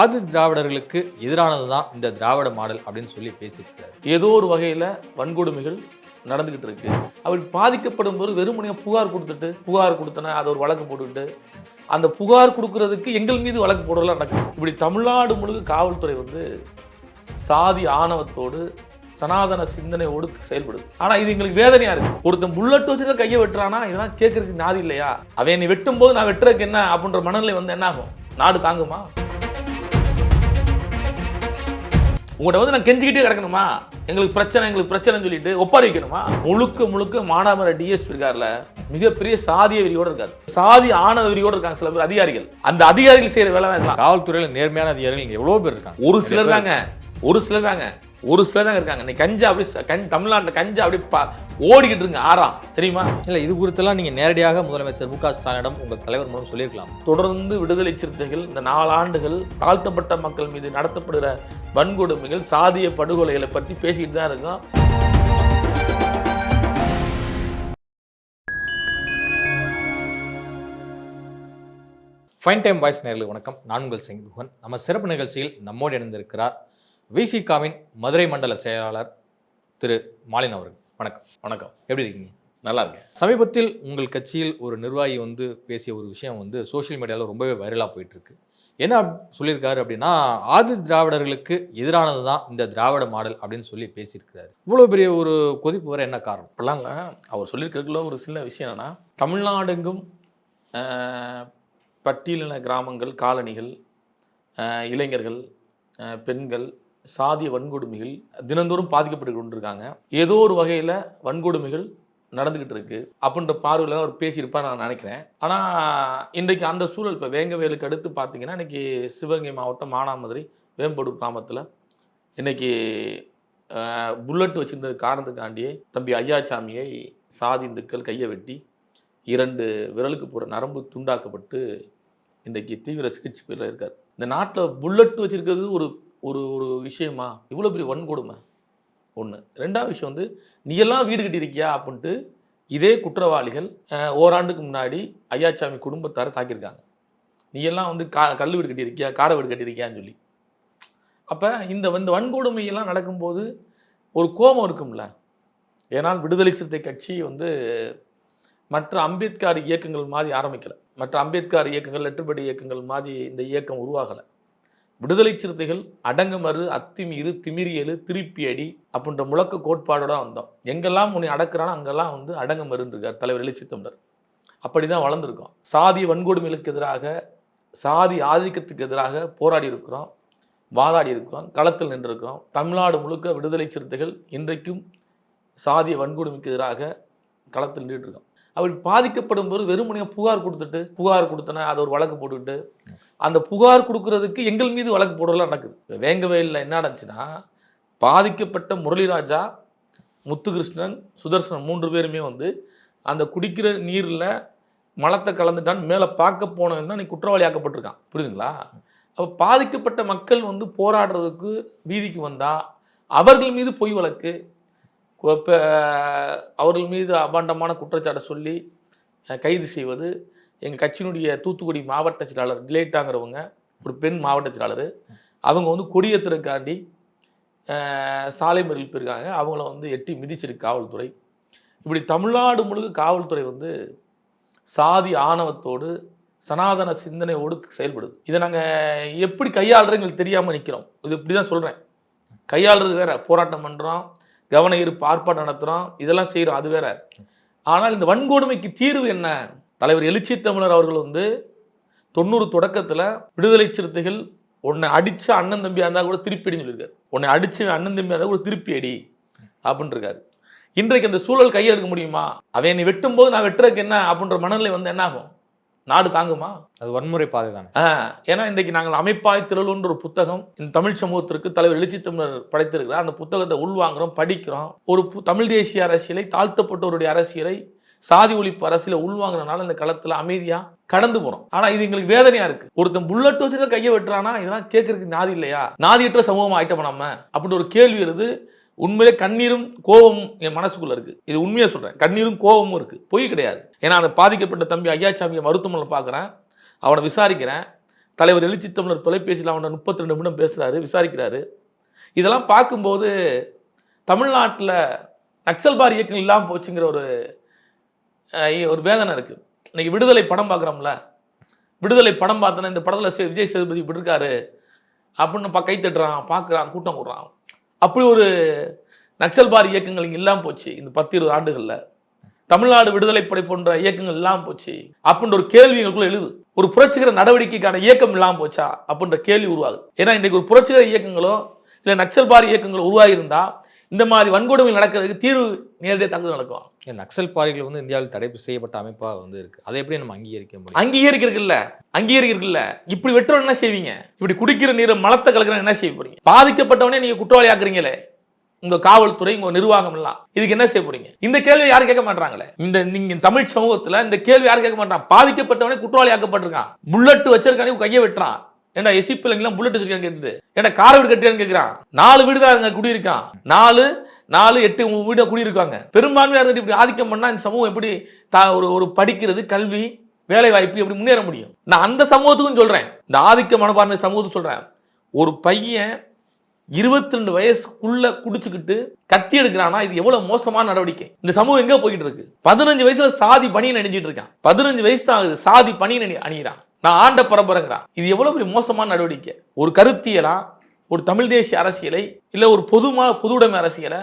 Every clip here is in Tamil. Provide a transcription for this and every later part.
ஆதி திராவிடர்களுக்கு எதிரானது தான் இந்த திராவிட மாடல் அப்படின்னு சொல்லி பேசியிருக்காரு ஏதோ ஒரு வகையில் வன்கொடுமைகள் நடந்துக்கிட்டு இருக்கு. அவர் பாதிக்கப்படும் போது வெறுமனையாக புகார் கொடுத்துட்டு புகார் கொடுத்தனா அதை ஒரு வழக்கு போட்டுக்கிட்டு அந்த புகார் கொடுக்கறதுக்கு எங்கள் மீது வழக்கு போடுறதுலாம் நடக்கும் இப்படி தமிழ்நாடு முழுக்க காவல்துறை வந்து சாதி ஆணவத்தோடு சனாதன சிந்தனையோடு செயல்படுது. ஆனால் இது எங்களுக்கு வேதனையாக இருக்குது ஒருத்தன் புல்லட் வச்சுதான் கையை வெட்டுறானா இதெல்லாம் கேட்கறதுக்கு நாதி இல்லையா? அவன் நீ வெட்டும் போது நான் வெட்டுறதுக்கு என்ன அப்படின்ற மனநிலை வந்து என்ன ஆகும்? நாடு தாங்குமா? உங்கள்கிட்ட வந்து நான் கெஞ்சிக்கிட்டே கிடக்கணுமா? எங்களுக்கு பிரச்சனை எங்களுக்கு பிரச்சனைன்னு சொல்லிட்டு ஒப்பாரி வைக்கணுமா? முழுக்க முழுக்க மானாமர டிஎஸ்பி இருக்கார்ல மிகப்பெரிய சாதிய வெறியோட இருக்காரு. சாதி ஆணவ வெறியோட இருக்காங்க சில பேர் அதிகாரிகள். அந்த அதிகாரிகள் செய்யற வேலை தான். காவல்துறையில நேர்மையான அதிகாரிகள் இங்க எவ்வளவு பேர் இருக்காங்க? ஒரு சிலர் தாங்க. ஒரு சிலர் தாங்க. ஒரு சிலர் தாங்க இருக்காங்க. இன்னைக்கு கஞ்சா அப்படி கஞ் தமிழ்நாட்டில் கஞ்சா அப்படி பா- ஓடிக்கிட்டு இருங்க ஆறாம் தெரியுமா? இல்ல இது குறித்தெல்லாம் நீங்க நேரடியாக முதலமைச்சர் மு க ஸ்டாலினிடம் உங்கள் தலைவர் மூலம் சொல்லியிருக்கலாம். தொடர்ந்து விடுதலை சிறுத்தைகள் இந்த நாலாண்டுகள் தாழ்த்தப்பட்ட மக்கள் மீது நடத்தப்படுகிற வன்கொடுமைகள் சாதிய படுகொலைகளை பற்றி பேசிக்கிட்டு தான் இருக்கோம். ஃபைன் டைம் வாய்ஸ் நேர்களுக்கு வணக்கம். நான் உங்கள் சிங் நம்ம சிறப்பு நிகழ்ச்சியில் நம்மோடு இணைந்திருக்கிறார் விசிகாவின் மதுரை மண்டல செயலாளர் திரு மாலின் அவர்கள். வணக்கம். வணக்கம். எப்படி இருக்கீங்க? நல்லா இருக்கேன். சமீபத்தில் உங்கள் கட்சியில் ஒரு நிர்வாகி வந்து பேசிய ஒரு விஷயம் வந்து சோஷியல் மீடியாவில் ரொம்பவே வைரலாக போயிட்டு இருக்கு என்ன சொல்லியிருக்காரு அப்படின்னா ஆதி திராவிடர்களுக்கு எதிரானது தான் இந்த திராவிட மாடல் அப்படின்னு சொல்லி பேசியிருக்கிறாரு. இவ்வளோ பெரிய ஒரு கொதிப்பு வர என்ன காரணம்? இல்லை. அவர் சொல்லியிருக்கிறதுல ஒரு சின்ன விஷயம் என்னன்னா தமிழ்நாடெங்கும் பட்டியலின கிராமங்கள் காலனிகள் ஆஹ், இளைஞர்கள் பெண்கள் சாதிய வன்கொடுமைகள் தினந்தோறும் பாதிக்கப்பட்டு கொண்டிருக்காங்க. ஏதோ ஒரு வகையில் வன்கொடுமைகள் நடந்துக்கிட்டு இருக்கு. அப்படின்ற பார்வையில் தான் அவர் பேசியிருப்பார் நான் நினைக்கிறேன். ஆனால் இன்றைக்கு அந்த சூழல் இப்போ வேங்கவேலுக்கு அடுத்து பார்த்தீங்கன்னா இன்னைக்கு சிவகங்கை மாவட்டம் மானாமதுரை வேம்படு கிராமத்தில் இன்னைக்கு புல்லட் வச்சிருந்த காரணத்துக்காண்டியே தம்பி ஐயாச்சாமியை சாதி இந்துக்கள் கையை வெட்டி இரண்டு விரலுக்கு போகிற நரம்பு துண்டாக்கப்பட்டு இன்றைக்கு தீவிர சிகிச்சை பேரில் இருக்கார். இந்த நாட்டில் புல்லட் வச்சுருக்கிறது ஒரு ஒரு ஒரு விஷயமா? இவ்வளோ பெரிய வன்கொடுமை. ஒன்று ரெண்டாவது விஷயம் வந்து நீ எல்லாம் வீடு கட்டியிருக்கியா? அப்படின்ட்டு இதே குற்றவாளிகள் ஓராண்டுக்கு முன்னாடி ஐயாச்சாமி குடும்பத்தாரை தாக்கியிருக்காங்க. நீ எல்லாம் வந்து கா கல் வீடு கட்டியிருக்கியா? கார வீடு கட்டியிருக்கியான்னு சொல்லி. அப்போ இந்த வந்து வன்கொடுமையெல்லாம் நடக்கும்போது ஒரு கோபம் இருக்கும்ல? ஏன்னால் விடுதலை சிறுத்தை கட்சி வந்து மற்ற அம்பேத்கர் இயக்கங்கள் மாதிரி ஆரம்பிக்கலை. மற்ற அம்பேத்கர் இயக்கங்கள் லெட்டர்படி இயக்கங்கள் மாதிரி இந்த இயக்கம் உருவாகலை. விடுதலை சிறுத்தைகள் அடங்குமறு அத்திமீறு திமிரியலு திருப்பி அடி அப்படின்ற முழக்க கோட்பாடோட வந்தோம். எங்கெல்லாம் உன்னை அடக்குறானோ அங்கெல்லாம் வந்து அடங்குமருன்றிருக்கார் தலைவர் எழுச்சி தமிழர் அப்படி தான் வளர்ந்துருக்கோம். சாதி வன்கொடுமைகளுக்கு எதிராக சாதி ஆதிக்கத்துக்கு எதிராக போராடி இருக்கிறோம் வாதாடி இருக்கிறோம் களத்தில் நின்றிருக்கிறோம். தமிழ்நாடு முழுக்க விடுதலை சிறுத்தைகள் இன்றைக்கும் சாதிய வன்கொடுமைக்கு எதிராக களத்தில் நின்றுட்டு இருக்கோம் அப்படி பாதிக்கப்படும் போது வெறுமனையாக புகார் கொடுத்துட்டு புகார் கொடுத்தனா அதை ஒரு வழக்கு போட்டுக்கிட்டு அந்த புகார் கொடுக்கறதுக்கு எங்கள் மீது வழக்கு போடுறதுலாம் நடக்குது. வேங்கவே வேங்கவேலில் என்ன நடந்துச்சுன்னா பாதிக்கப்பட்ட முரளிராஜா முத்துகிருஷ்ணன் சுதர்சனன் மூன்று பேருமே வந்து அந்த குடிக்கிற நீரில் மலத்தை கலந்துட்டான் மேலே பார்க்க போனவன் தான் நீ குற்றவாளி ஆக்கப்பட்டிருக்கான் புரியுதுங்களா? அப்போ பாதிக்கப்பட்ட மக்கள் வந்து போராடுறதுக்கு வீதிக்கு வந்தால் அவர்கள் மீது பொய் வழக்கு இப்போ அவர்கள் மீது அபாண்டமான குற்றச்சாட்டை சொல்லி கைது செய்வது எங்கள் கட்சியினுடைய தூத்துக்குடி மாவட்ட செயலாளர் டிலேட்டாங்கிறவங்க ஒரு பெண் மாவட்ட செயலாளர் அவங்க வந்து கொடியேற்றுறதுக்காண்டி சாலை மறியல் போயிருக்காங்க. அவங்கள வந்து எட்டி மிதிச்சிருக்கு காவல்துறை. இப்படி தமிழ்நாடு முழுக்க காவல்துறை வந்து சாதி ஆணவத்தோடு சனாதன சிந்தனையோடு செயல்படுது. இதை நாங்கள் எப்படி கையாளுறது எங்களுக்கு தெரியாமல் நிற்கிறோம் இது இப்படி தான் சொல்கிறேன் கையாளுறது வேற. போராட்டம் பண்ணுறோம் கவன ஈர்ப்பு ஆர்ப்பாட்டம் நடத்துகிறோம் இதெல்லாம் செய்கிறோம் அது வேற. ஆனால் இந்த வன்கொடுமைக்கு தீர்வு என்ன? தலைவர் எழுச்சி தமிழர் அவர்கள் வந்து தொண்ணூறு தொடக்கத்தில் விடுதலை சிறுத்தைகள் உன்னை அடிச்ச அண்ணன் தம்பியாக இருந்தால் கூட திருப்பி அடின்னு சொல்லியிருக்காரு. உன்னை அடிச்ச அண்ணன் தம்பியாக இருந்தால் கூட திருப்பி அடி அப்படின்ட்டு இருக்காரு இன்றைக்கு அந்த சூழல் கையெடுக்க முடியுமா? அவன் நீ வெட்டும் போது நான் வெட்டுறதுக்கு என்ன அப்படின்ற மனநிலை வந்து என்ன ஆகும்? நாடு தாங்குமா? அது வன்முறை பாதை தானே. ஏன்னா இன்றைக்கு நாங்கள் அமைப்பாய் திரளுன்ற ஒரு புத்தகம் இந்த தமிழ் சமூகத்திற்கு தலைவர் எழுச்சி தமிழர் படைத்திருக்கிறார். அந்த புத்தகத்தை உள்வாங்குறோம் படிக்கிறோம். ஒரு தமிழ் தேசிய அரசியலை தாழ்த்தப்பட்டவருடைய அரசியலை சாதி ஒழிப்பு அரசியல உள்வாங்கினால இந்த களத்துல அமைதியா கடந்து போறோம். ஆனா இது எங்களுக்கு வேதனையா இருக்கு. ஒருத்தன் புல்லட் வச்சுட்டு கையை வெட்டுறானா இதெல்லாம் கேட்கறதுக்கு நாதி இல்லையா? நாதியற்ற சமூகம் ஆயிட்டோம் நம்ம? அப்படின்னு ஒரு கேள்வி வருது. உண்மையிலே கண்ணீரும் கோபமும் என் மனசுக்குள்ள இருக்கு. இது உண்மையா சொல்றேன். கண்ணீரும் கோபமும் இருக்கு. பொய் கிடையாது. ஏன்னா அந்த பாதிக்கப்பட்ட தம்பி ஐயாச்சாமியை மருத்துவமனை பார்க்குறேன் அவனை விசாரிக்கிறேன். தலைவர் எழுச்சி தமிழர் தொலைபேசியில் அவனை முப்பத்தி ரெண்டு நிமிடம் பேசுகிறாரு விசாரிக்கிறாரு. இதெல்லாம் பார்க்கும்போது தமிழ்நாட்டில் நக்சல்பார் இயக்கம் இல்லாமல் போச்சுங்கிற ஒரு ஒரு வேதனை இருக்குது இன்னைக்கு விடுதலை படம் பார்க்குறோம்ல. விடுதலை படம் பார்த்தோன்னா இந்த படத்தில் விஜய் சேதுபதி இப்படி இருக்காரு. அப்படின்னு பா கை தட்டுறான் பார்க்குறான் கூட்டம் கூடுறான். அப்படி ஒரு நக்சல்பார் இயக்கங்கள் இங்கே இல்லாமல் போச்சு இந்த பத்து இருபது ஆண்டுகளில். தமிழ்நாடு விடுதலைப்படை போன்ற இயக்கங்கள் இல்லாமல் போச்சு. அப்படின்ற ஒரு கேள்வி எங்களுக்குள்ள எழுது. ஒரு புரட்சிகர நடவடிக்கைக்கான இயக்கம் இல்லாமல் போச்சா? அப்படின்ற கேள்வி உருவாகுது. ஏன்னா இன்றைக்கு ஒரு புரட்சிகர இயக்கங்களோ இல்லை நக்சல்பார் இயக்கங்களோ உருவாகியிருந்தால் இந்த மாதிரி வன்கொடுமை நடக்கிறதுக்கு தீர்வு நேரடியாக தாக்குதல் நடக்கும். நக்சல் பாறைகள் வந்து இந்தியாவில் தடை செய்யப்பட்ட அமைப்பா வந்து இருக்கு. அதை எப்படி நம்ம அங்கீகரிக்க முடியும்? அங்கீகரிக்கிறதுல அங்கீகரிக்கிறதுல இப்படி வெட்டுறோம் என்ன செய்வீங்க? இப்படி குடிக்கிற நீரை மலத்தை கலக்கிற என்ன செய்ய போறீங்க? பாதிக்கப்பட்டவனே நீங்க குற்றவாளி ஆக்குறீங்களே. உங்க காவல்துறை உங்க நிர்வாகம் எல்லாம். இதுக்கு என்ன செய்ய போறீங்க? இந்த கேள்வி யாரும் கேட்க மாட்டாங்களே இந்த நீங்க தமிழ் சமூகத்துல இந்த கேள்வி யாரும் கேட்க மாட்டான் பாதிக்கப்பட்டவனே குற்றவாளி ஆக்கப்பட்டிருக்கான். புல்லட் வச்சிருக்கானே கையை வெட்டுறான். ஏன்டா எசி பிள்ளைங்களாம் புல்லட் வச்சிருக்கான்னு கேட்டுட்டு? ஏன்டா கார வீடு கட்டியான்னு கேட்கிறான் நாலு வீடு தான் அங்கே குடியிருக்கான். நாலு நாலு எட்டு வீடாக குடியிருக்காங்க. பெரும்பான்மையாக இருந்துட்டு இப்படி ஆதிக்கம் பண்ணால் இந்த சமூகம் எப்படி தா- ஒரு ஒரு படிக்கிறது கல்வி வேலை வாய்ப்பு எப்படி முன்னேற முடியும்? நான் அந்த சமூகத்துக்கும் சொல்கிறேன் இந்த ஆதிக்க மனப்பான்மை சமூகத்துக்கு சொல்கிறேன் ஒரு பையன் இருபத்தி ரெண்டு வயசுக்குள்ள குடிச்சுக்கிட்டு கத்தி எடுக்கிறானா? இது எவ்வளவு மோசமான நடவடிக்கை. இந்த சமூகம் எங்க போய்கிட்டு இருக்கு? பதினஞ்சு வயசுல சாதி பணியை நினைஞ்சிட்டு இருக்கான். பதினஞ்சு வயசு தான் ஆகுது. சாதி பணியை அணி அணிகிறான் நான் ஆண்ட பரம்பரைங்கிறான். இது எவ்வளவு பெரிய மோசமான நடவடிக்கை? ஒரு கருத்தியலா? ஒரு தமிழ் தேசிய அரசியலை? இல்லை ஒரு பொதுமான பொதுவுடைமை அரசியலை?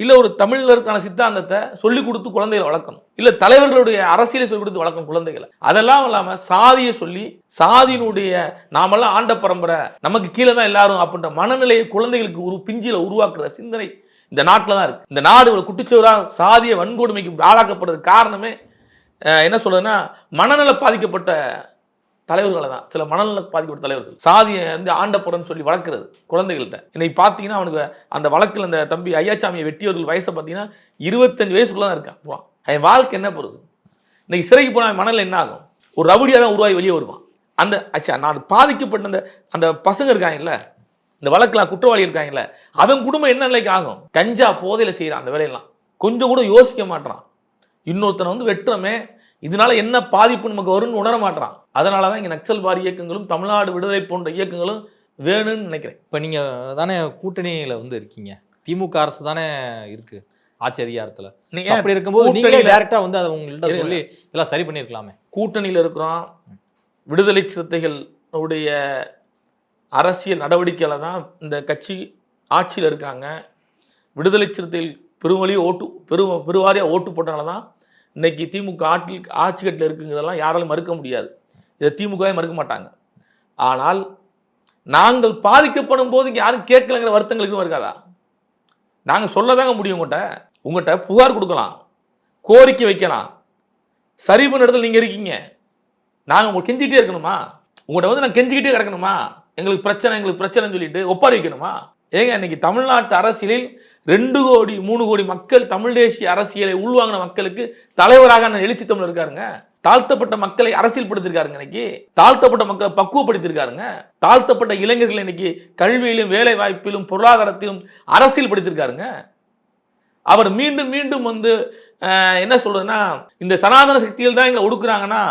இல்லை ஒரு தமிழருக்கான சித்தாந்தத்தை சொல்லிக் கொடுத்து குழந்தைகளை வளர்க்கணும்? இல்லை தலைவர்களுடைய அரசியலை சொல்லிக் கொடுத்து வளர்க்கணும் குழந்தைகளை? அதெல்லாம் இல்லாமல் சாதியை சொல்லி சாதியினுடைய நாமெல்லாம் ஆண்ட பரம்பரை நமக்கு கீழே தான் எல்லாரும் அப்படின்ற மனநிலையை குழந்தைகளுக்கு ஒரு பிஞ்சில உருவாக்குற சிந்தனை இந்த நாட்டில் தான் இருக்கு. இந்த நாடு இவ்வளோ குட்டிச்சவரா சாதிய வன்கொடுமைக்கு ஆளாக்கப்படுறது காரணமே என்ன சொல்றதுன்னா மனநல பாதிக்கப்பட்ட தலைவர்களை தான். சில மனநல பாதிக்கப்பட்ட தலைவர்கள். சாதியை வந்து ஆண்டப்புறன்னு சொல்லி வளர்க்குறது குழந்தைகள்கிட்ட. இன்னைக்கு பார்த்தீங்கன்னா அவனுக்கு அந்த வழக்கில் அந்த தம்பி ஐயாச்சாமியை வெட்டியவர்கள் வயசை பார்த்தீங்கன்னா இருபத்தஞ்சு வயசுக்குள்ள தான் இருக்கான். போகிறான் அவன் வாழ்க்கை என்ன போகிறது இன்னைக்கு சிறைக்கு போனால் அவன் மனநிலை என்ன ஆகும்? ஒரு ரவுடியாக தான் உருவாகி வெளியே வருவான். அந்த அச்சா நான் பாதிக்கப்பட்ட அந்த அந்த பசங்க இருக்காங்கல்ல இந்த வழக்கில் குற்றவாளி இருக்காங்கல்ல அவன் குடும்பம் என்ன நிலைக்கு ஆகும்? கஞ்சா போதையில் செய்கிறான் அந்த வேலையெல்லாம். கொஞ்சம் கூட யோசிக்க மாட்றான். இன்னொருத்தனை வந்து வெட்டுறமே இதனால என்ன பாதிப்பு நமக்கு வரும்னு உணர மாட்றான். அதனால தான் இங்கே நக்சல் பாரி இயக்கங்களும் தமிழ்நாடு விடுதலை போன்ற இயக்கங்களும் வேணும்னு நினைக்கிறேன். இப்போ நீங்க தானே கூட்டணியில வந்து இருக்கீங்க. திமுக அரசு தானே இருக்கு ஆட்சி அதிகாரத்துல. So நீங்க அப்படி இருக்கும்போது நீங்களே கூட்டணியில- டைரக்டா வந்து அதை உங்கள்கிட்ட. சொல்லி இதெல்லாம் சரி பண்ணிருக்கலாமே கூட்டணியில் இருக்கிறோம். விடுதலை சிறுத்தைகள் உடைய அரசியல் நடவடிக்கையில் தான் இந்த கட்சி ஆட்சியில் இருக்காங்க. விடுதலை சிறுத்தைகள் பெருவழி ஓட்டு பெரு பெருவாரியாக ஓட்டு போட்டனால தான் இன்னைக்கு திமுக ஆட்டில் ஆட்சி கட்டில் இருக்குங்கிறதெல்லாம் யாராலும் மறுக்க முடியாது. இதை திமுகவே மறுக்க மாட்டாங்க. ஆனால் நாங்கள் பாதிக்கப்படும் போது இங்கே யாரும் கேட்கலங்கிற வருத்தங்களுக்கும் இருக்காதா? நாங்கள் சொல்லதாங்க முடியும் உங்கள்கிட்ட உங்கள்கிட்ட புகார் கொடுக்கலாம். கோரிக்கை வைக்கலாம். சரி பண்ண இடத்துல நீங்கள் இருக்கீங்க. நாங்கள் உங்களை கெஞ்சிக்கிட்டே இருக்கணுமா? உங்கள்கிட்ட வந்து நான் கெஞ்சிக்கிட்டே கிடக்கணுமா? எங்களுக்கு பிரச்சனை எங்களுக்கு பிரச்சனைன்னு சொல்லிட்டு ஒப்பாரி வைக்கணுமா? ஏங்க இன்னைக்கு தமிழ்நாட்டு அரசியலில் ரெண்டு கோடி மூணு கோடி மக்கள் தமிழ் தேசிய அரசியலை உள்வாங்கின மக்களுக்கு தலைவராக எழுச்சி தமிழ் இருக்காருங்க. தாழ்த்தப்பட்ட மக்களை அரசியல் படுத்திருக்காருங்க இன்னைக்கு. தாழ்த்தப்பட்ட மக்களை பக்குவப்படுத்திருக்காருங்க தாழ்த்தப்பட்ட இளைஞர்கள் இன்னைக்கு கல்வியிலும் வேலை வாய்ப்பிலும் பொருளாதாரத்திலும் அரசியல் படுத்திருக்காருங்க அவர் மீண்டும் மீண்டும் வந்து என்ன சொல்றதுன்னா இந்த சனாதன சக்தியில் தான் எங்களை ஒடுக்குறாங்கன்னா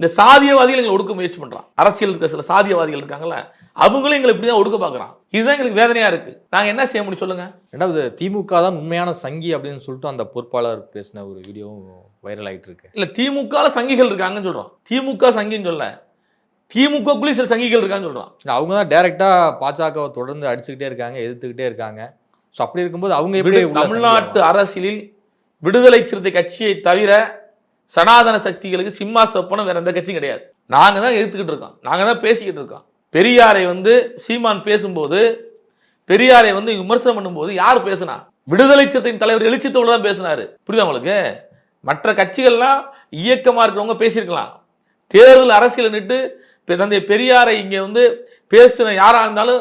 இந்த சாதியவாதிகள் எங்களை ஒடுக்க முயற்சி பண்றான். அரசியல் இருக்க சில சாதியவாதிகள் இருக்காங்களே அவங்களும் எங்களை இப்படி தான் ஒடுக்க பார்க்குறான் இதுதான் எங்களுக்கு வேதனையா இருக்கு. நாங்க என்ன செய்ய முடியும் சொல்லுங்க? ரெண்டாவது திமுக தான் உண்மையான சங்கி அப்படின்னு சொல்லிட்டு அந்த பொறுப்பாளர் பேசின ஒரு வீடியோவும் வைரல் ஆயிட்டு இருக்கு. இல்ல திமுகல சங்கிகள் இருக்காங்கன்னு சொல்றோம் திமுக சங்கின்னு சொல்ல. திமுகக்குள்ளேயும் சில சங்கிகள் இருக்கான்னு சொல்றோம் அவங்க தான் டைரக்டா பாஜகவை தொடர்ந்து அடிச்சுக்கிட்டே இருக்காங்க எதிர்த்துக்கிட்டே இருக்காங்க. ஸோ அப்படி இருக்கும்போது அவங்க எப்படி தமிழ்நாட்டு? அரசியலில் விடுதலை சிறுத்தை கட்சியை தவிர சனாதன சக்திகளுக்கு சிம்மா சொப்பனம் வேற எந்த கட்சியும் கிடையாது. நாங்க தான் எடுத்துக்கிட்டு இருக்கோம். நாங்க தான் பேசிக்கிட்டு இருக்கோம். பெரியாரை வந்து சீமான் பேசும்போது பெரியாரை வந்து விமர்சனம் பண்ணும்போது யார் பேசுனா? விடுதலை சிறுத்தையின் தலைவர் எழுச்சி தமிழ் தான் பேசினாரு. புரியுதா உங்களுக்கு? மற்ற கட்சிகள்லாம் இயக்கமாக இருக்கிறவங்க பேசியிருக்கலாம். தேர்தல் அரசியல் நிட்டு தந்தை பெரியாரை இங்கே வந்து பேசின யாராக இருந்தாலும்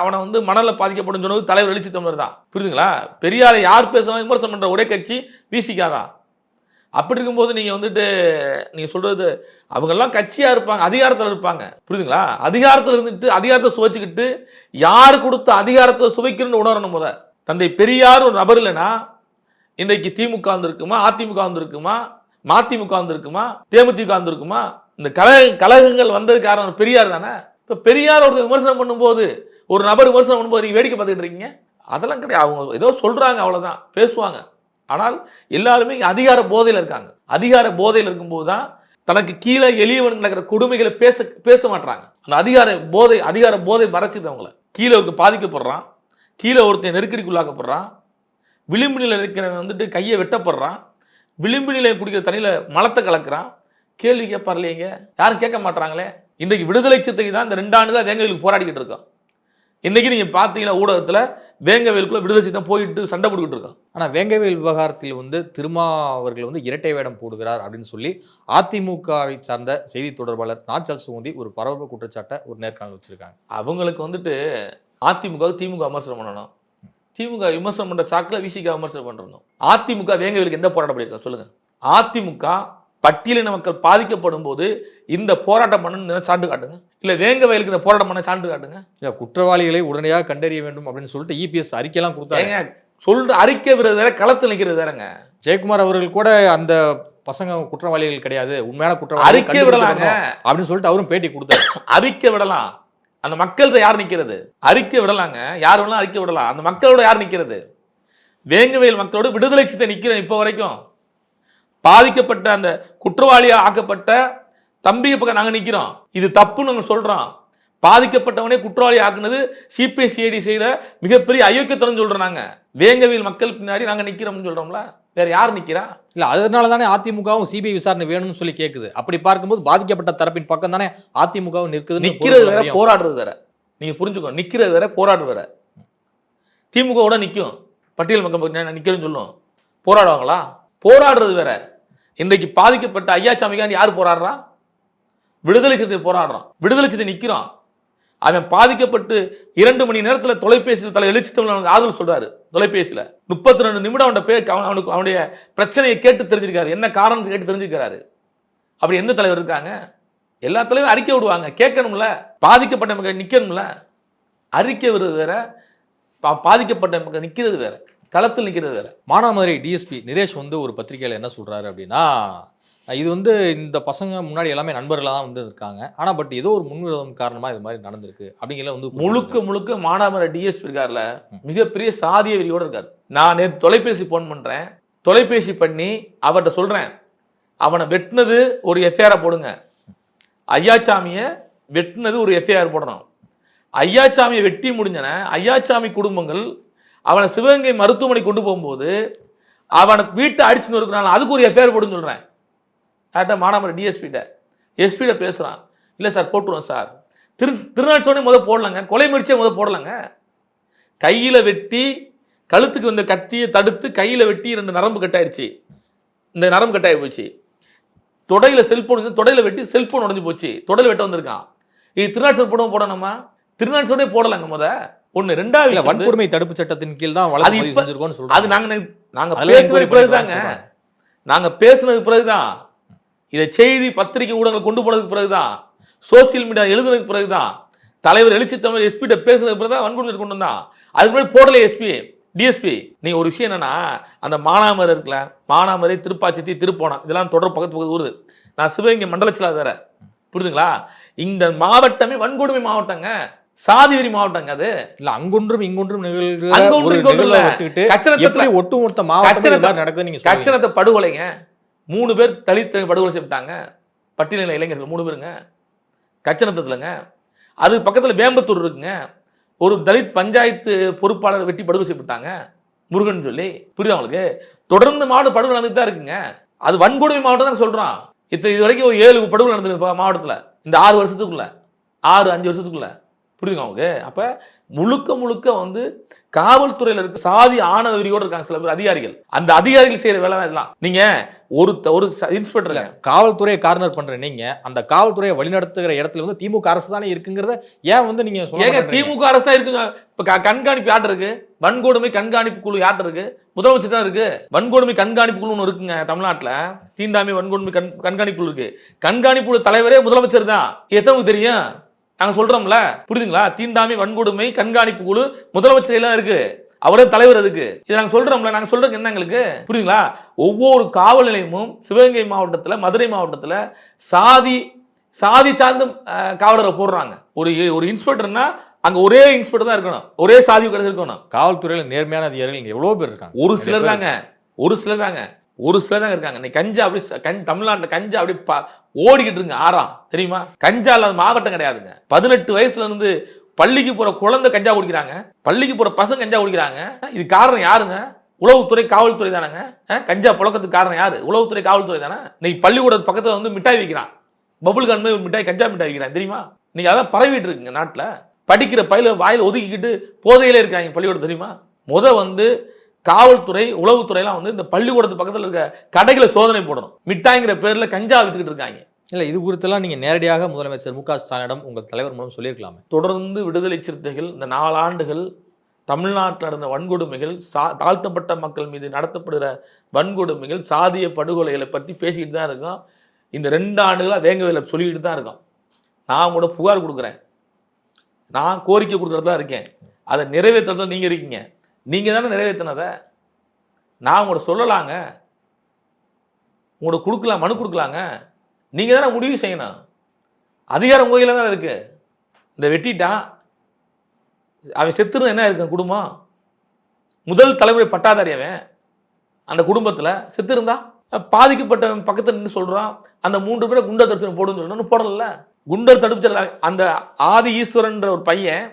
அவனை வந்து மணலில் பாதிக்கப்படும் சொன்னது தலைவர் எழுச்சி தமிழர் தான். புரியுதுங்களா? பெரியாரை யார் பேசினாலும் விமர்சனம் பண்ணுற ஒரே கட்சி விசிகா தான். அப்படி இருக்கும்போது நீங்கள் வந்துட்டு நீங்கள் சொல்கிறது அவங்கெல்லாம் கட்சியாக இருப்பாங்க அதிகாரத்தில் இருப்பாங்க. புரியுதுங்களா? அதிகாரத்தில் இருந்துட்டு அதிகாரத்தை சுவைச்சிக்கிட்டு யார் கொடுத்த அதிகாரத்தை சுவைக்கணும்னு உணரணும் முத. தந்தை பெரியார் ஒரு நபர் இல்லைன்னா இன்றைக்கு திமுக வந்துருக்குமா அதிமுக வந்திருக்குமா மதிமுக வந்துருக்குமா தேமுதிக வந்திருக்குமா? இந்த கலக கழகங்கள் வந்தது காரணம் பெரியார் தானே? இப்போ பெரியார் ஒருத்தர் விமர்சனம் பண்ணும்போது ஒரு நபர் விமர்சனம் பண்ணும்போது நீங்கள் வேடிக்கை பார்த்துட்டு இருக்கீங்க? அதெல்லாம் கிடையாது. அவங்க ஏதோ சொல்கிறாங்க அவ்வளோதான் பேசுவாங்க. ஆனால் எல்லாருமே அதிகார போதையில் இருக்காங்க. அதிகார போதையில் இருக்கும்போது தான் தனக்கு கீழே எளியவன் நடக்கிற கொடுமைகளை பேச பேச மாட்டாங்க அந்த அதிகார போதை அதிகார போதை மறைச்சிது அவங்கள. கீழே ஒருத்தன் பாதிக்கப்படுறான். கீழே ஒருத்தன் நெருக்கடிக்குள்ளாக்கப்படுறான். விளிம்பு நிலை இருக்கிறவன் வந்துட்டு கையை வெட்டப்படுறான். விளிம்பு நிலை குடிக்கிற தண்ணியில் மலத்தை கலக்கிறான். கேள்வி கேட்பார் இல்லைங்க யாரும் கேட்க மாட்றாங்களே? இன்றைக்கு விடுதலை சித்தைக்கு தான் இந்த ரெண்டு ஆண்டு தான் வேங்கவேலுக்கு போராடிக்கிட்டு இருக்கோம். இன்னைக்கு நீங்க பார்த்தீங்கன்னா ஊடகத்துல வேங்கவேலுக்குள்ள விடுதலை சித்தம் போயிட்டு சண்டை போட்டுக்கிட்டு இருக்கோம் ஆனா வேங்கவேல் விவகாரத்தில் வந்து திருமா அவர்கள் வந்து இரட்டை வேடம் போடுகிறார் அப்படின்னு சொல்லி அதிமுகவை சார்ந்த செய்தி தொடர்பாளர் நாச்சல் சுகுந்தி ஒரு பரவல் குற்றச்சாட்டை ஒரு நேர்காணல் வச்சிருக்காங்க. அவங்களுக்கு வந்துட்டு அதிமுக திமுக விமர்சனம் பண்ணணும். திமுக விமர்சனம் பண்ற சாக்கில் விசிக விமர்சனம் பண்ணணும் அதிமுக வேங்கவேலுக்கு எந்த போராட்டம் பண்ணியிருக்கா? சொல்லுங்க. அதிமுக பட்டியலின மக்கள் பாதிக்கப்படும் போது இந்த போராட்டம் பண்ணணும்னு சான்று காட்டுங்க. இல்ல வேங்கவேலுக்கு இந்த போராட்டம் பண்ண சான்று காட்டுங்க. இல்ல, குற்றவாளிகளை உடனடியாக கண்டறிய வேண்டும் அப்படின்னு சொல்லிட்டு இபிஎஸ் அறிக்கையெல்லாம் கொடுத்தாங்க சொல்ற அறிக்கை விடுறது வேற களத்தில் நிற்கிறது வேறங்க. ஜெயக்குமார் அவர்கள் கூட அந்த பசங்க குற்றவாளிகள் கிடையாது உண்மையான குற்றவாளி அறிக்கை விடலாங்க. அப்படின்னு சொல்லிட்டு அவரும் பேட்டி கொடுத்தாரு. அறிக்கை விடலாம். அந்த மக்கள்கிட்ட யார் நிக்கிறது? அறிக்கை விடலாங்க. யார் வேணாலும் அறிக்கை விடலாம். அந்த மக்களோட யார் நிக்கிறது? வேங்கவேல் மக்களோட விடுதலை சித்தை நிக்கிறேன் இப்போ வரைக்கும். பாதிக்கப்பட்ட அந்த குற்றவாளியா ஆக்கப்பட்ட தம்பி பக்கம் நாங்க நிக்கிறோம். இது தப்புன்னு நாங்க சொல்றோம் பாதிக்கப்பட்டவனே குற்றவாளி ஆக்குனது சிபிஎஸ்சிஐடி செய்யற மிகப்பெரிய அயோக்கியத்தனம் சொல்றோம் நாங்க. வேங்கவேல் மக்கள் பின்னாடி நாங்க நிக்கிறோம்னு சொல்றோம்ல. வேற யார் நிக்கிறா? இல்ல அதனால தானே அதிமுகவும் சிபிஐ விசாரணை வேணும்னு சொல்லி கேக்குது. அப்படி பார்க்கும்போது பாதிக்கப்பட்ட தரப்பின் பக்கம் தானே அதிமுகவும் நிற்குதுன்னு நிக்கிறது பொருள் வேற. போராடுறது வேற. நீங்க புரிஞ்சுக்கோ நிக்கிறது வேற போராடுறது வேற. திமுக கூட நிக்கும். பட்டியல் மக்கள் நிக்கிறேன்னு சொல்லும். போராடுவாங்களா? போராடுறது வேற. இன்றைக்கு பாதிக்கப்பட்ட ஐயா ஐயாச்சாமிக்காண்டி யார் போராடுறா? விடுதலை சிறுத்தை போராடுறான். விடுதலை சிறுத்தை நிற்கிறான் அவன் பாதிக்கப்பட்டு இரண்டு மணி நேரத்தில் தொலைபேசியில் தலை எழுச்சி தமிழ் ஆதரவு சொல்றாரு. தொலைபேசியில். முப்பத்தி ரெண்டு நிமிடம் அவன் பேர் அவன் அவனுக்கு அவனுடைய பிரச்சனையை கேட்டு தெரிஞ்சிருக்காரு. என்ன காரணம் கேட்டு தெரிஞ்சிருக்காரு அப்படி எந்த தலைவர் இருக்காங்க? எல்லா தலைவரும் அறிக்கை விடுவாங்க. கேட்கணும்ல. பாதிக்கப்பட்ட மக்கள் நிற்கணும்ல அறிக்கை விடுறது வேற. பா- பாதிக்கப்பட்ட மக்கள் நிற்கிறது வேற. களத்தில் நிக்கிறது வேற. மானாமதுரை டிஎஸ்பி நிரேஷ் வந்து ஒரு பத்திரிகையில என்ன சொல்றாரு அப்படின்னா இது வந்து இந்த பசங்க முன்னாடி எல்லாமே நண்பர்களாக தான் வந்து இருக்காங்க. ஆனா பட் ஏதோ ஒரு முன்விரோதம் காரணமா இது மாதிரி நடந்திருக்கு அப்படிங்கிற வந்து முழுக்க முழுக்க மானாமர டிஎஸ்பி இருக்கார்ல மிகப்பெரிய சாதிய வெறியோட இருக்கார். நான் நேற்று தொலைபேசி ஃபோன் பண்றேன். தொலைபேசி பண்ணி அவர்கிட்ட சொல்றேன். அவனை வெட்டினது ஒரு எஃப்ஐஆரை போடுங்க. ஐயாச்சாமியை வெட்டினது ஒரு எஃப்ஐஆர் போடணும். ஐயாச்சாமியை வெட்டி முடிஞ்சன ஐயாச்சாமி குடும்பங்கள் அவனை சிவகங்கை மருத்துவமனை கொண்டு போகும்போது அவனுக்கு வீட்டை அடிச்சுன்னு இருக்கிறான் அதுக்கு ஒரு எஃப்ஐஆர் போடுன்னு சொல்கிறேன் யார்கிட்ட? மானாமர டிஎஸ்பிகிட்ட எஸ்பிகிட்ட பேசுகிறான் இல்லை சார் போட்டுருவோம் சார். திரு திருநாட்சோடனே முதல் போடலங்க. கொலை முயற்சியை முதல் போடலங்க. கையில் வெட்டி கழுத்துக்கு வந்த கத்தியை தடுத்து கையில் வெட்டி ரெண்டு நரம்பு கட்டாயிருச்சு. இந்த நரம்பு கட்டாயி போச்சு. தொடையில் செல்போன் தொடையில் வெட்டி செல்போன் உடஞ்சு போச்சு. தொடையில் வெட்ட வந்திருக்கான். இது திருநாட்சோட போடவும் போடணுமா? திருநாட்சோடனே போடலங்க முத. ஒண்ணு ரெண்டாவது வன்கொடுமை தடுப்பு சட்டத்தின் கீழ் தான் வழக்கு அது செஞ்சிருக்கோம்னு அது சொல்றாங்க நாங்க நெ- நாங்க பேசுனது பிறகுதாங்க. நாங்க பேசுனது பிறகுதான். இதை செய்தி பத்திரிகை ஊடகங்கள் கொண்டு போனதுக்கு பிறகுதான். சோசியல் மீடியா எழுதுனதுக்கு பிறகுதான். தலைவர் எழுச்சி தமிழ் எஸ்பிட்ட பேசுனதுக்கு பிறகுதான் வன்கொடுமை கொண்டு வந்தான். அதுக்கு முன்னாடி போடல எஸ்பி டிஎஸ்பி. நீங்க ஒரு விஷயம் என்னன்னா அந்த மானாமரை இருக்குல்ல மானாமரை திருப்பாச்சி திருப்போணம் இதெல்லாம் தொடர் பக்கத்து பக்கத்து ஊரு. நான் சிவகங்கை மண்டலச்சிலா வேற. புரியுதுங்களா? இந்த மாவட்டமே வன்கொடுமை மாவட்டங்க. சாதிவெறி மாவட்டங்க அது. இல்ல அங்கொன்றும் இங்கொன்றும் நிகழ்கிற அங்கொன்றும் இங்கொன்றும் நிகழ்வை. வச்சுக்கிட்டு எப்படி ஒட்டுமொத்த மாவட்டம் இது நடக்குது நீங்க. கச்சனத்தை படுகொலைங்க. மூணு பேர் தலித் படுகொலை செய்யப்பட்டாங்க பட்டியலின இளைஞர்கள் மூணு பேருங்க. கச்சனத்துலங்க அது பக்கத்தில் வேம்பத்தூர் இருக்குங்க. ஒரு தலித் பஞ்சாயத்து பொறுப்பாளர் வெட்டி படுகொலை செய்யப்பட்டாங்க. முருகன் சொல்லி. புரியுதா உங்களுக்கு? தொடர்ந்து மாவட்ட படுகொலை நடந்துட்டு தான் இருக்குங்க. அது வன்கொடுமை மாவட்டம் தான் சொல்றான் இப்போ இது வரைக்கும் ஒரு ஏழு படுகொலை நடந்திருக்கு மாவட்டத்தில். இந்த ஆறு வருஷத்துக்குள்ள. ஆறு அஞ்சு வருஷத்துக்குள்ள. புரியுதுங்க உங்களுக்கு? அப்ப முழுக்க முழுக்க வந்து காவல்துறையில இருக்க சாதி ஆணவ வெறியோட இருக்காங்க சில பேர் அதிகாரிகள். அந்த அதிகாரிகள் செய்யற வேலை தான் இதெல்லாம். நீங்க ஒரு ஒரு இன்ஸ்பெக்டர் காவல்துறையை கார்னர் பண்ற நீங்க அந்த காவல்துறையை வழிநடத்துகிற இடத்துல வந்து திமுக அரசு தானே இருக்குங்கிறத ஏன் வந்து நீங்க சொல்ல ஏங்க? திமுக அரசு தான் இருக்குங்க. இப்ப கண்காணிப்பு யார்ட்ட இருக்கு? வன்கொடுமை கண்காணிப்பு குழு யார்ட்ட இருக்கு? முதலமைச்சர் தான் இருக்கு. வன்கொடுமை கண்காணிப்பு குழு ஒன்று இருக்குங்க தமிழ்நாட்டுல. தீண்டாமை வன்கொடுமை கண் கண்காணிப்பு குழு இருக்கு. கண்காணிப்பு தலைவரே முதலமைச்சர் தான். எத்தவங்களுக்கு தெரியும்? நாங்க சொல்றோம்ல புரியுதுங்களா? தீண்டாமை வன்கொடுமை கண்காணிப்பு குழு முதலமைச்சர் எல்லாம் இருக்கு. அவரே தலைவர் அதுக்கு. இது நாங்க சொல்றோம்ல நாங்க சொல்றது என்ன எங்களுக்கு? புரியுதுங்களா? ஒவ்வொரு காவல் நிலையமும் சிவகங்கை மாவட்டத்துல மதுரை மாவட்டத்துல சாதி சாதி சார்ந்து காவலரை போடுறாங்க. ஒரு ஒரு இன்ஸ்பெக்டர்னா அங்க ஒரே இன்ஸ்பெக்டர் தான் இருக்கணும். ஒரே சாதி கிடையாது இருக்கணும். காவல்துறையில நேர்மையான அதிகாரிகள் எவ்வளவு பேர் இருக்காங்க? ஒரு சிலர் தாங்க. ஒரு சிலர் தாங்க. ஒரு சிலர் தான் இருக்காங்க. இன்னைக்கு கஞ்சா அப்படி கஞ்சி தமிழ்நாட்டில் கஞ்சா அப்படி ப- ஓடிக்கிட்டு இருங்க ஆறா. தெரியுமா? கஞ்சா இல்லாத மாவட்டம் கிடையாதுங்க. பதினெட்டு வயசுல இருந்து பள்ளிக்கு போற குழந்தை கஞ்சா குடிக்கிறாங்க. பள்ளிக்கு போற பசங்க கஞ்சா குடிக்கிறாங்க. இது காரணம் யாருங்க? உளவுத்துறை காவல்துறை தானேங்க? கஞ்சா புழக்கத்துக்கு காரணம் யாரு? உளவுத்துறை காவல்துறை தானே? இன்னைக்கு பள்ளிக்கூட பக்கத்துல வந்து மிட்டாய் வைக்கிறான். பபுள் கண்மை ஒரு மிட்டாய் கஞ்சா மிட்டாய் வைக்கிறான். தெரியுமா? நீங்கள் அதான் பரவிட்டு இருக்குங்க நாட்டில். படிக்கிற பயில வாயில ஒதுக்கிக்கிட்டு போதையிலே இருக்காங்க பள்ளிக்கூடம் தெரியுமா? முத வந்து காவல்துறை உளவுத்துறையெல்லாம் வந்து இந்த பள்ளிக்கூடத்து பக்கத்துல இருக்க கடைகளை சோதனை போடணும். மிட்டாய்ங்கிற பேர்ல கஞ்சா வித்துக்கிட்டு இருக்காங்க. இல்ல இது குறித்தெல்லாம் நீங்க நேரடியாக முதலமைச்சர் மு க ஸ்டாலினிடம் உங்கள் தலைவர் மூலம் சொல்லியிருக்கலாமே. தொடர்ந்து விடுதலை சிறுத்தைகள் இந்த நாலாண்டுகள் தமிழ்நாட்டில் நடந்த வன்கொடுமைகள் சா தாழ்த்தப்பட்ட மக்கள் மீது நடத்தப்படுகிற வன்கொடுமைகள் சாதிய படுகொலைகளை பற்றி பேசிக்கிட்டு தான் இருக்கோம். இந்த ரெண்டு ஆண்டுகளாக வேங்கவேல சொல்லிக்கிட்டு தான் இருக்கோம். நான் கூட புகார் கொடுக்குறேன். நான் கோரிக்கை கொடுக்குறதா இருக்கேன். அதை நிறைவேற்றுறதுல நீங்கள் இருக்கீங்க. நீங்கள் தானே நிறைவேற்றினதை நான் உங்களோட சொல்லலாங்க. உங்களோட கொடுக்கலாம் மனு கொடுக்கலாங்க. நீங்கள் தானே முடிவு செய்யணும். அதிகாரம் உங்கள் தானே இருக்குது இந்த வெட்டிட்டான் அவன் செத்துருந்த என்ன இருக்கு குடும்பம்? முதல் தலைமுறை பட்டாதாரி அவன். அந்த குடும்பத்தில் செத்துருந்தா பாதிக்கப்பட்டவன் பக்கத்தில் நின்று சொல்கிறான் அந்த மூன்று பேரை குண்டர் தடுப்பு போடுன்னு சொல்லணும்னு போடல குண்டர் தடுப்பு அந்த ஆதி ஈஸ்வரன்ற ஒரு பையன்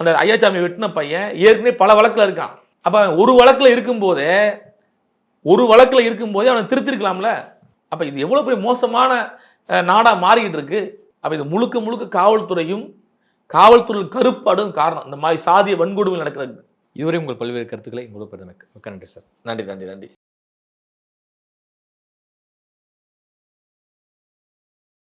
அந்த ஐயாச்சாமி வெட்டின பையன் ஏற்கனவே பல வழக்கில் இருக்கான். அப்போ ஒரு வழக்கில் இருக்கும்போதே ஒரு வழக்கில் இருக்கும்போதே அவனை திருத்திருக்கலாம்ல? அப்போ இது எவ்வளோ பெரிய மோசமான அஹ், நாடா மாறிக்கிட்டு இருக்கு. அப்போ இது முழுக்க முழுக்க காவல்துறையும் காவல்துறை கருப்பாடும் காரணம். இந்த மாதிரி சாதிய வன்கொடுமை நடக்கிறது. இதுவரை உங்கள் பல்வேறு கருத்துக்களை பெருமைக்கு மிக்க நன்றி சார். நன்றி நன்றி நன்றி.